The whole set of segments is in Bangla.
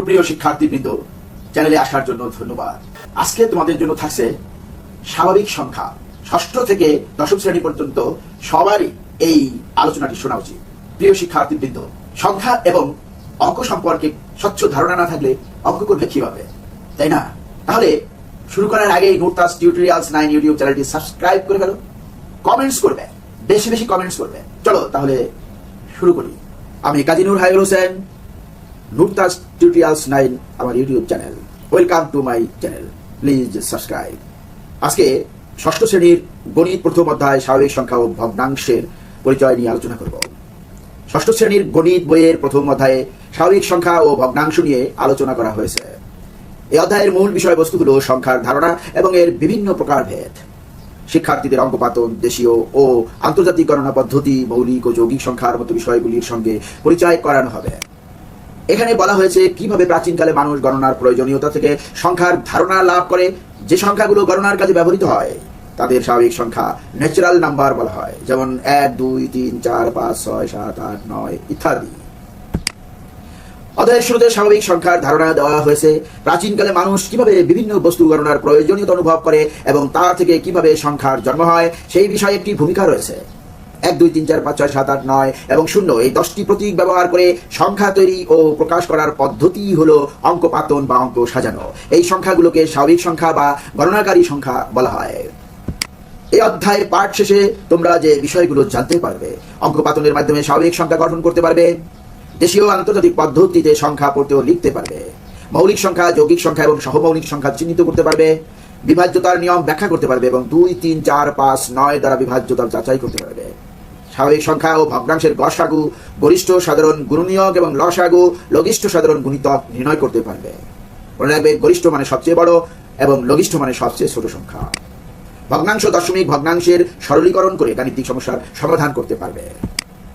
সুপ্রিয় শিক্ষার্থীবৃন্দ, চ্যানেলে আসার জন্য ধন্যবাদ। আজকে তোমাদের জন্য থাকছে স্বাভাবিক সংখ্যা। ষষ্ঠ থেকে দশম শ্রেণি পর্যন্ত সবারই এই আলোচনাটি শোনা উচিত। প্রিয় শিক্ষার্থীবৃন্দ, সংখ্যা এবং অঙ্ক সম্পর্কে স্বচ্ছ ধারণা না থাকলে অঙ্ক করবে কীভাবে? তাই না? তাহলে শুরু করার আগে নোটাস টিউটোরিয়ালস নাইন ইউটিউব চ্যানেলটি সাবস্ক্রাইব করে ফেলো। কমেন্টস করবে। বেশি বেশি কমেন্টস করবে। চলো তাহলে শুরু করি। আমি কাজী নূর হায়ুল হোসেন নুরতাস টিউটোরিয়ালস নাইন আমার YouTube channel welcome to my channel please subscribe আজকে ষষ্ঠ শ্রেণির গণিত প্রথম অধ্যায় স্বাভাবিক সংখ্যা ও ভগ্নাংশের পরিচয় নিয়ে আলোচনা করব। ষষ্ঠ শ্রেণির গণিত বইয়ের প্রথম অধ্যায়ে স্বাভাবিক সংখ্যা ও ভগ্নাংশ নিয়ে আলোচনা করা হয়েছে। এই অধ্যায়ের মূল বিষয়বস্তু হল সংখ্যার ধারণা এবং এর বিভিন্ন প্রকারভেদ শিক্ষার্থীদের অঙ্কপাতন দেশীয় ও আন্তর্জাতিক গণনা পদ্ধতি, মৌলিক ও যৌগিক সংখ্যার মতো বিষয়গুলির সঙ্গে পরিচয় করানো হবে। এখানে বলা হয়েছে কীভাবে প্রাচীনকালে মানুষ গণনার প্রয়োজনীয়তা থেকে সংখ্যার ধারণা লাভ করে, যে সংখ্যাগুলো গণনার কাজে ব্যবহৃত হয়, তাদের স্বাভাবিক সংখ্যা ন্যাচারাল নাম্বার বলা হয়, যেমন এক, দুই, তিন, চার, পাঁচ, ছয়, সাত, আট, নয় ইত্যাদি। অধ্যায়ের শুরুতে স্বাভাবিক সংখ্যার ধারণা দেওয়া হয়েছে, প্রাচীনকালে মানুষ কীভাবে বিভিন্ন বস্তু গণনার প্রয়োজনীয়তা অনুভব করে এবং তা থেকে কীভাবে সংখ্যার জন্ম হয়, সেই বিষয়ে একটি ভূমিকা রয়েছে। এক, দুই, তিন, চার, পাঁচ, ছয়, সাত, আট, নয় এবং শূন্য। এই দশটি প্রতীক ব্যবহার করে সংখ্যা তৈরি ও প্রকাশ করার পদ্ধতি হলো অঙ্ক পাতন বা অঙ্ক সাজানো। এই সংখ্যাগুলোকে স্বাভাবিক সংখ্যা বা গণনাকারী সংখ্যা বলা হয়। এই অধ্যায়ের পাঠ শেষে তোমরা যে বিষয়গুলো জানতে পারবে, অঙ্ক পাতনের মাধ্যমে স্বাভাবিক সংখ্যা গঠন করতে পারবে, দেশীয় আন্তর্জাতিক পদ্ধতিতে সংখ্যা পড়তে ও লিখতে পারবে, মৌলিক সংখ্যা, যৌগিক সংখ্যা এবং সহমৌলিক সংখ্যা চিহ্নিত করতে পারবে, বিভাজ্যতার নিয়ম ব্যাখ্যা করতে পারবে এবং দুই, তিন, চার, পাঁচ, নয় দ্বারা বিভাজ্যতা যাচাই করতে পারবে। স্বাভাবিক সংখ্যা ও ভগ্নাংশের গসাগু গরিষ্ঠ সাধারণ গুণনীয়ক এবং লসাগু লঘিষ্ঠ সাধারণ গুণিতক নির্ণয় করতে পারবে। মনে রাখবে, গরিষ্ঠ মানে সবচেয়ে বড় এবং লঘিষ্ঠ মানে সবচেয়ে ছোট সংখ্যা। ভগ্নাংশ দশমিক ভগ্নাংশের সরলীকরণ করে গাণিতিক সমস্যার সমাধান করতে পারবে।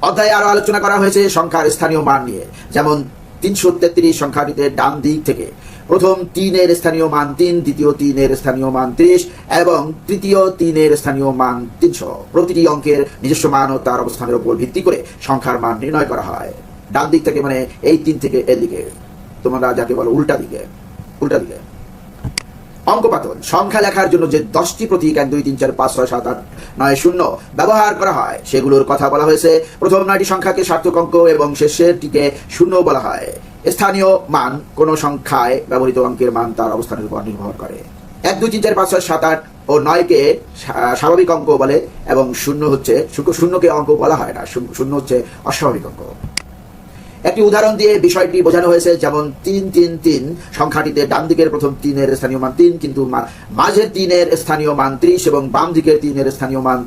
অধ্যায়ে আরও আলোচনা করা হয়েছে সংখ্যার স্থানীয় মান নিয়ে, যেমন তিনশো তেত্রিশ সংখ্যাটিতে ডান দিক থেকে প্রথম তিনের স্থানীয় মান তিন, দ্বিতীয় তিনের স্থানীয় মান ত্রিশ, এবং তৃতীয় তিনের স্থানীয় মান তিনশো। প্রতিটি অঙ্কের নিজস্ব মান ও তার অবস্থানের উপর ভিত্তি করে সংখ্যার মান নির্ণয় করা হয়। ডান দিক থেকে মানে এই তিন থেকে এর দিকে তোমরা যাকে বলো উল্টা দিকে। উল্টা দিকে। অঙ্কপাতন। সংখ্যা লেখার জন্য যে দশটি প্রতীক, এক, দুই, তিন, চার, পাঁচ, ছয়, সাত, আট, নয়, শূন্য ব্যবহার করা হয়, সেগুলোর কথা বলা হয়েছে। প্রথম নয়টি সংখ্যাকে সার্থক অঙ্ক এবং শেষেরটিকে শূন্য বলা হয়। স্থানীয় মান কোন সংখ্যায় ব্যবহৃত অঙ্কের মান তার অবস্থানের উপর নির্ভর করে। এক, দুই, তিন, চার, পাঁচ, ছয়, সাত, আট ও নয়কে স্বা- স্বাভাবিক অঙ্ক বলে এবং শূন্য হচ্ছে শূন্য- শূন্যকে অঙ্ক বলা হয় না শূন্য হচ্ছে অস্বাভাবিক অঙ্ক। একটি উদাহরণ দিয়ে বিষয়টি বোঝানো হয়েছে, যেমন তিন তিন তিন, সংখ্যাটিতে ডান দিকের প্রথম তিনের স্থানীয় মান তিন, কিন্তু মাঝের তিনের স্থানীয় মান ত্রিশ এবং বাম দিকের তিনের স্থানীয় মান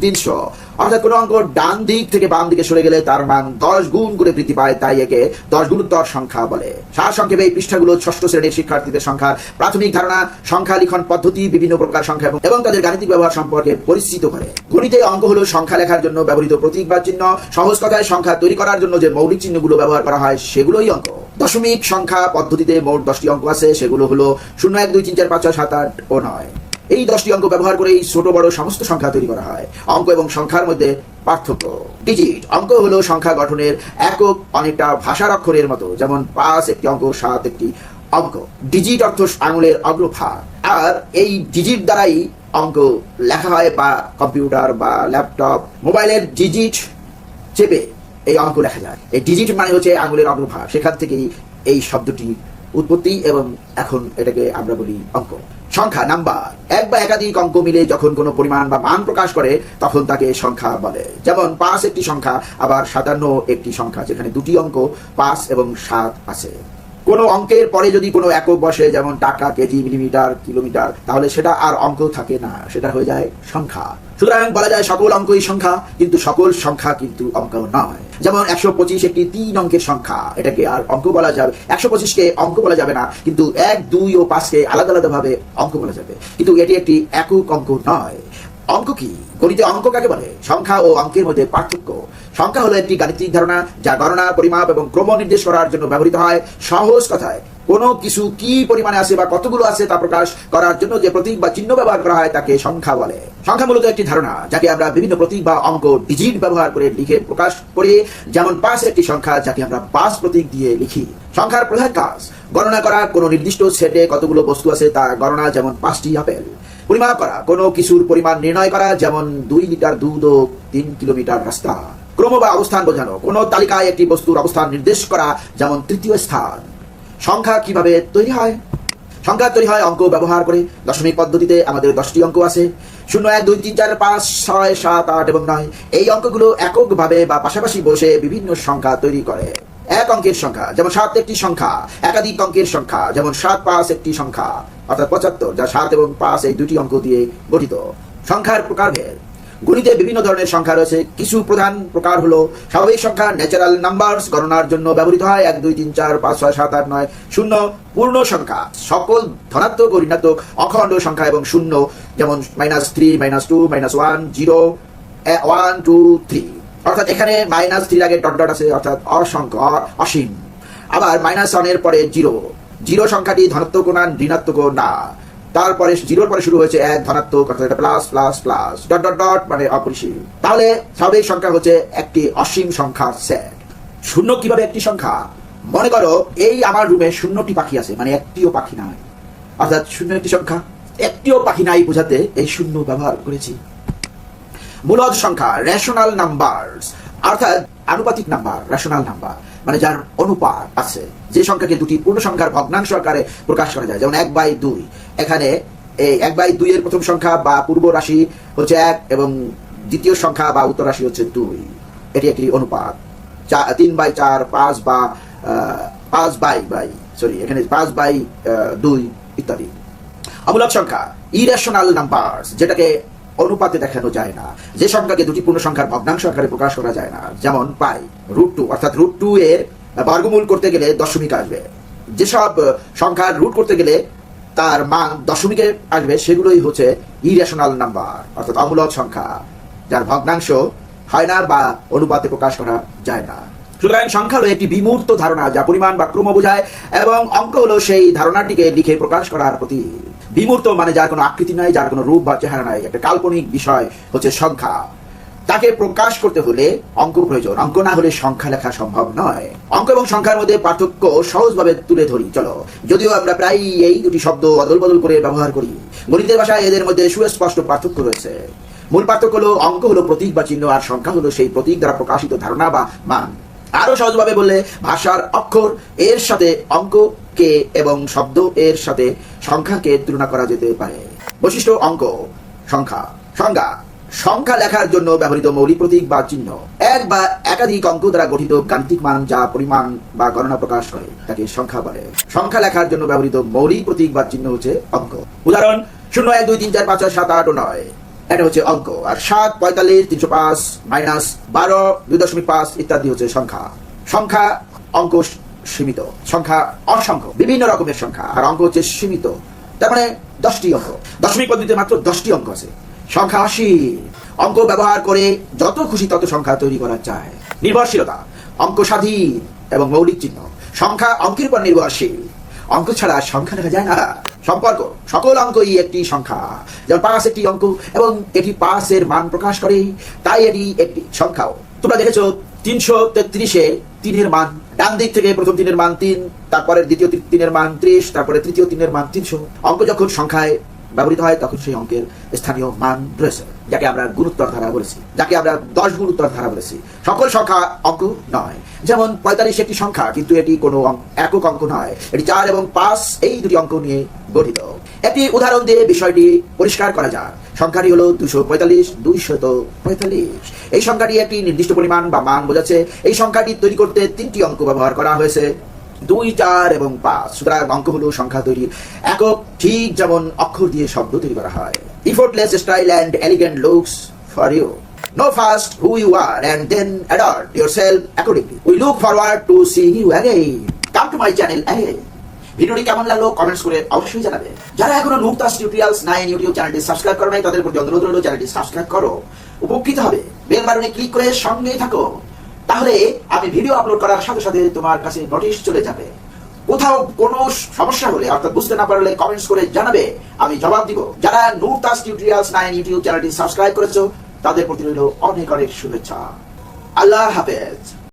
তিনশো। অর্থাৎ কোনো অঙ্ক ডান দিক থেকে বাম দিকে সরে গেলে তার মান দশ গুণ করে বৃদ্ধি পায়, তাই একে দশ গুণোত্তর সংখ্যা বলে। সার সংক্ষেপে এই পৃষ্ঠাগুলো ষষ্ঠ শ্রেণির শিক্ষার্থীদের সংখ্যার প্রাথমিক ধারণা, সংখ্যা লিখন পদ্ধতি, বিভিন্ন প্রকার সংখ্যা এবং- তাদের গাণিতিক ব্যবহার সম্পর্কে পরিচিত করে। গণিতে অঙ্ক হলো সংখ্যা লেখার জন্য ব্যবহৃত প্রতীক বা চিহ্ন, সহজ কথায় সংখ্যা তৈরি করার জন্য যে মৌলিক চিহ্নগুলো ব্যবহার করা হয়, সেগুলোই অঙ্ক। দশমিক সংখ্যা পদ্ধতিতে মোট দশটি অঙ্ক আছে, সেগুলো হলো শূন্য এক দুই তিন চার পাঁচ ছয় সাত আট ও নয়। এই দশটি অঙ্ক ব্যবহার করে এই ছোট বড় সমস্ত সংখ্যা তৈরি করা হয়। অঙ্ক এবং সংখ্যার মধ্যে পার্থক্য। ডিজিট। অঙ্ক হলো সংখ্যা গঠনের একক অনেকটা ভাষার অক্ষরের মতো, যেমন পাঁচ একটি অঙ্ক, সাত একটি অঙ্ক। ডিজিট অর্থ আঙুলের অগ্রভাগ। আর এই ডিজিট দ্বারাই অঙ্ক লেখা হয় বা কম্পিউটার বা ল্যাপটপ, মোবাইলের ডিজিট চেপে এই অঙ্ক লেখা যায়। এই ডিজিট মানে হচ্ছে আঙুলের অগ্রভাগ। সেখান থেকেই এই শব্দটি উৎপত্তি এবং এখন এটাকে আমরা বলি অঙ্ক। সংখ্যা নাম্বার। এক বা একাধিক অঙ্ক মিলে যখন কোনো পরিমাণ বা মান প্রকাশ করে, তখন তাকে সংখ্যা বলে। যেমন, পাঁচ একটি সংখ্যা, আবার সাতান্ন একটি সংখ্যা, যেখানে দুটি অঙ্ক, পাঁচ এবং সাত আছে। কোনো অঙ্কের পরে যদি কোনো একক বসে, যেমন টাকা, কেজি, মিলিমিটার, কিলোমিটার, তাহলে সেটা আর অঙ্ক থাকে না, সেটা হয়ে যায় সংখ্যা। সুতরাং বলা যায় সকল অঙ্কই সংখ্যা, কিন্তু সকল সংখ্যা কিন্তু অঙ্ক নয়। যেমন একশো পঁচিশ একটি তিন অঙ্কের সংখ্যা, এটাকে আর অঙ্ক বলা যাবে, একশো পঁচিশকে অঙ্ক বলা যাবে না, কিন্তু এক, দুই ও পাঁচকে আলাদা আলাদাভাবে অঙ্ক বলা যাবে। কিন্তু এটি একটি একক অঙ্ক নয়। অঙ্ক কি? গণিতে অঙ্ক কাকে বলে? সংখ্যা ও অঙ্কের মধ্যে পার্থক্য। সংখ্যা হলো একটি গাণিতিক ধারণা যা গণনা, পরিমাপ এবং ক্রম নির্দেশ করার জন্য ব্যবহৃত হয়। সহজ কথায়, কোনো কিছু কি পরিমাণে আছে বা কতগুলো আছে তা প্রকাশ করার জন্য যে প্রতীক বা চিহ্ন ব্যবহার করা হয় তাকে সংখ্যা বলে। সংখ্যা মূলত একটি ধারণা যাকে আমরা বিভিন্ন প্রতীক বা অঙ্ক ডিজিট ব্যবহার করে লিখে প্রকাশ করি। যেমন পাঁচ একটি সংখ্যা যাকে আমরা পাঁচ প্রতীক দিয়ে লিখি। সংখ্যার প্রধান কাজ, গণনা করা। কোনো নির্দিষ্ট সেটে কতগুলো বস্তু আছে তা গণনা, যেমন পাঁচটি আপেল। পরিমাপ করা, কোনো কিছুর পরিমাণ নির্ণয় করা, যেমন দুই লিটার দুধ ও তিন কিলোমিটার রাস্তা। ক্রম বা অবস্থান বোঝানো, কোনো তালিকায় একটি বস্তুর অবস্থান নির্দেশ করা, যেমন তৃতীয় স্থান। সংখ্যা কীভাবে তৈরি হয়? সংখ্যা তৈরি হয় অঙ্ক ব্যবহার করে। দশমিক পদ্ধতিতে আমাদের দশটি অঙ্ক আছে। শূন্য এক, দুই, তিন, চার, পাঁচ, ছয়, সাত, আট এবং নয়। এই অঙ্কগুলো এককভাবে বা পাশাপাশি বসে বিভিন্ন সংখ্যা তৈরি করে। এক অঙ্কের সংখ্যা, যেমন সাত একটি সংখ্যা। একাধিক অঙ্কের সংখ্যা, যেমন সাত পাঁচ একটি সংখ্যা। অর্থাৎ পঁচাত্তর, যা সাত এবং পাঁচ এই দুটি অঙ্ক দিয়ে গঠিত। সংখ্যার প্রকারভেদ। গণিতে বিভিন্ন ধরনের সংখ্যা রয়েছে। কিছু প্রধান প্রকার হলো, স্বাভাবিক সংখ্যা ন্যাচারাল নাম্বারস গণনার জন্য ব্যবহৃত হয়। এক, দুই, তিন, চার, পাঁচ, ছয়, সাত, আট, নয়, শূন্য, পূর্ণ সংখ্যা। সকল ধনাত্মক ও ঋণাত্মক অখণ্ড সংখ্যা এবং শূন্য, যেমন minus three minus two minus one zero one two three অর্থাৎ এখানে মাইনাস থ্রির আগে ডট ডট আছে, অর্থাৎ অসংখ্য অসীম। আবার মাইনাস ওয়ানের পরে জিরো জিরো সংখ্যাটি ধনাত্মক না ঋণাত্মক না। তারপরে জিরোর পরে শুরু হয়েছে এক ধনাত্মক, অর্থাৎ plus plus plus dot dot dot মানে অপরিসীম। তাহলে স্বাভাবিক সংখ্যা হচ্ছে একটি অসীম সংখ্যার সেট শূন্য কীভাবে একটি সংখ্যা? মনে করো এই আমার রুমে শূন্যটি পাখি আছে মানে একটিও পাখি নাই। অর্থাৎ শূন্য একটি সংখ্যা, একটিও পাখি নাই বোঝাতে এই শূন্য ব্যবহার করেছি। মূলদ সংখ্যা রেশনাল নাম্বার অর্থাৎ আনুপাতিক নাম্বার রেশনাল নাম্বার মানে যার অনুপাত আছে, যে সংখ্যাকে দুটি পূর্ণ সংখ্যার ভগ্নাংশ আকারে প্রকাশ করা যায়, যেমন এক বাই দুই। এখানে এই এক বাই দুই এর প্রথম সংখ্যা বা পূর্ব রাশি হচ্ছে এক এবং দ্বিতীয় সংখ্যা বা উত্তর রাশি হচ্ছে দুই। এটি একটি অনুপাত। তিন বাই চার, পাঁচ বা পাঁচ বাই বাই সরি এখানে পাঁচ বাই দুই, ইত্যাদি। অমূলক সংখ্যা ইরেশনাল নাম্বারস যেটাকে অনুপাতে দেখানো যায় না। যে সংখ্যাকে দুটি পূর্ণ সংখ্যার ভগ্নাংশ আকারে প্রকাশ করা যায় না, যেমন পাই, রুট টু, অর্থাৎ রুট টু এর বর্গমূল করতে গেলে দশমিক আসবে। যেসব সংখ্যার রুট করতে গেলে তার মান দশমিকে আসবে, সেগুলোই হচ্ছে ইরেশনাল নাম্বার অর্থাৎ অমূলক সংখ্যা, যার ভগ্নাংশ হয় না বা অনুপাতে প্রকাশ করা যায় না। সুতরাং সংখ্যা হলো একটি বিমূর্ত ধারণা, যা পরিমাণ বা ক্রম বোঝায়, এবং অঙ্ক হলো সেই ধারণাটিকে লিখে প্রকাশ করার প্রতি বিমূর্ত মানে যার কোনো আকৃতি নাই, যার কোনো রূপ বা চেহারা নাই, একটা কাল্পনিক বিষয় হচ্ছে সংখ্যা। তাকে প্রকাশ করতে হলে অঙ্ক প্রয়োজন। অঙ্ক না হলে সংখ্যা লেখা সম্ভব নয়। অঙ্ক এবং সংখ্যার মধ্যে পার্থক্য সহজভাবে তুলে ধরি। চলো, যদিও আমরা প্রায় এই দুটি শব্দ অদল বদল করে ব্যবহার করি, গণিতের ভাষায় এদের মধ্যে সুস্পষ্ট পার্থক্য রয়েছে। মূল পার্থক্য হলো, অঙ্ক হলো প্রতীক বা চিহ্ন, আর সংখ্যা হলো সেই প্রতীক দ্বারা প্রকাশিত ধারণা বা মান। আরও সহজভাবে বললে ভাষার অক্ষর, এর সাথে অঙ্ককে এবং শব্দ, এর সাথে সংখ্যাকে তুলনা করা যেতে পারে। বৈশিষ্ট্য, অঙ্ক, সংখ্যা। সংজ্ঞা, সংখ্যা লেখার জন্য ব্যবহৃত মৌলিক প্রতীক বা চিহ্ন। এক বা একাধিক অঙ্ক দ্বারা গঠিত গাণিতিক মান যা পরিমাণ বা গণনা প্রকাশ করে, তাকে সংখ্যা বলে। সংখ্যা লেখার জন্য ব্যবহৃত মৌলিক প্রতীক বা চিহ্ন হচ্ছে অঙ্ক। উদাহরণ, শূন্য এক দুই তিন চার পাঁচ ছয় সাত আট ও নয়। এটা হচ্ছে অঙ্ক। আর সাত, পঁয়তাল্লিশ, তিনশো পাঁচ, মাইনাস বারো, দুই দশমিক পাঁচ ইত্যাদি হচ্ছে সংখ্যা। সংখ্যা, অঙ্ক সীমিত। সংখ্যা, অসংখ্য, বিভিন্ন রকমের সংখ্যা। আর অঙ্ক হচ্ছে সীমিত। তার মানে দশটি অঙ্ক। দশমিক পদ্ধতিতে মাত্র দশটি অঙ্ক আছে। সংখ্যা আশি। অঙ্ক ব্যবহার করে যত খুশি তত সংখ্যা তৈরি করা যায়। নির্ভরশীলতা, অঙ্ক স্বাধীন এবং মৌলিক চিহ্ন। সংখ্যা অঙ্কের উপর নির্ভরশীল। অঙ্ক ছাড়া সংখ্যা দেখা যায় না। সম্পর্ক। সকল অঙ্কই একটি সংখ্যা, যেমন পাঁচ একটি অঙ্ক, এবং এটি পাঁচের মান প্রকাশ করে, তাই এটি একটি সংখ্যাও। তোমরা দেখেছ, তিনশো তেত্রিশে তিনের মান, ডান দিক থেকে প্রথম তিনের মান তিন তারপরে দ্বিতীয় তিনের মান ত্রিশ, তারপরে তৃতীয় তিনের মান তিনশো। অঙ্ক যখন সংখ্যায় ব্যবহৃত হয়, তখন সেই অঙ্কের স্থানীয় মান রয়েছে। যাকে আমরা গুরুত্তর ধারা বলেছি, যাকে আমরা দশ গুরুত্তর ধারা বলেছি। সকল সংখ্যা অঙ্ক নয়। যেমন পঁয়তাল্লিশ একটি সংখ্যা, কিন্তু এটি কোনো একক অঙ্ক নয়। এটি চার এবং পাঁচ, এই দুটি অঙ্ক নিয়ে গঠিত। একটি উদাহরণ দিয়ে বিষয়টি পরিষ্কার করা যায় সংখ্যাটি হলো দুশো পঁয়তাল্লিশ, দুইশত পঁয়তাল্লিশ। এই সংখ্যাটি একটি নির্দিষ্ট পরিমাণ বা মান বোঝাচ্ছে। এই সংখ্যাটি তৈরি করতে তিনটি অঙ্ক ব্যবহার করা হয়েছে। দুই চার এবং পাঁচ। সুতরাং অঙ্ক হলো সংখ্যা তৈরির একক ঠিক যেমন অক্ষর দিয়ে শব্দ তৈরি করা হয়। Effortless style and elegant looks for you Know first who you are and then adapt yourself accordingly. We look forward to seeing you again. Come to my channel again. ভিডিওটি কেমন লাগল কমেন্টস করে অবশ্যই জানাবে। যারা এখনও নুকতাস টিউটোরিয়ালস নাইন ইউটিউব চ্যানেলটি সাবস্ক্রাইব করো নাই, তাদের প্রতি অনুরোধ রইল চ্যানেলটি সাবস্ক্রাইব করো। উপকৃত হবে। বেল বাটনে ক্লিক করে সঙ্গেই থাকো। তাহলে আমি ভিডিও আপলোড করার সাথে সাথে তোমার কাছে নোটিশ চলে যাবে। কোথাও কোনো সমস্যা হলে, অর্থাৎ বুঝতে না পারলে কমেন্টস করে জানাবে, আমি জবাব দিব। যারা নূর তাস টিউটোরিয়ালস নাইন ইউটিউব চ্যানেলটি সাবস্ক্রাইব করেছ, তাদের প্রতি রইল অনেক অনেক শুভেচ্ছা। আল্লাহ হাফেজ।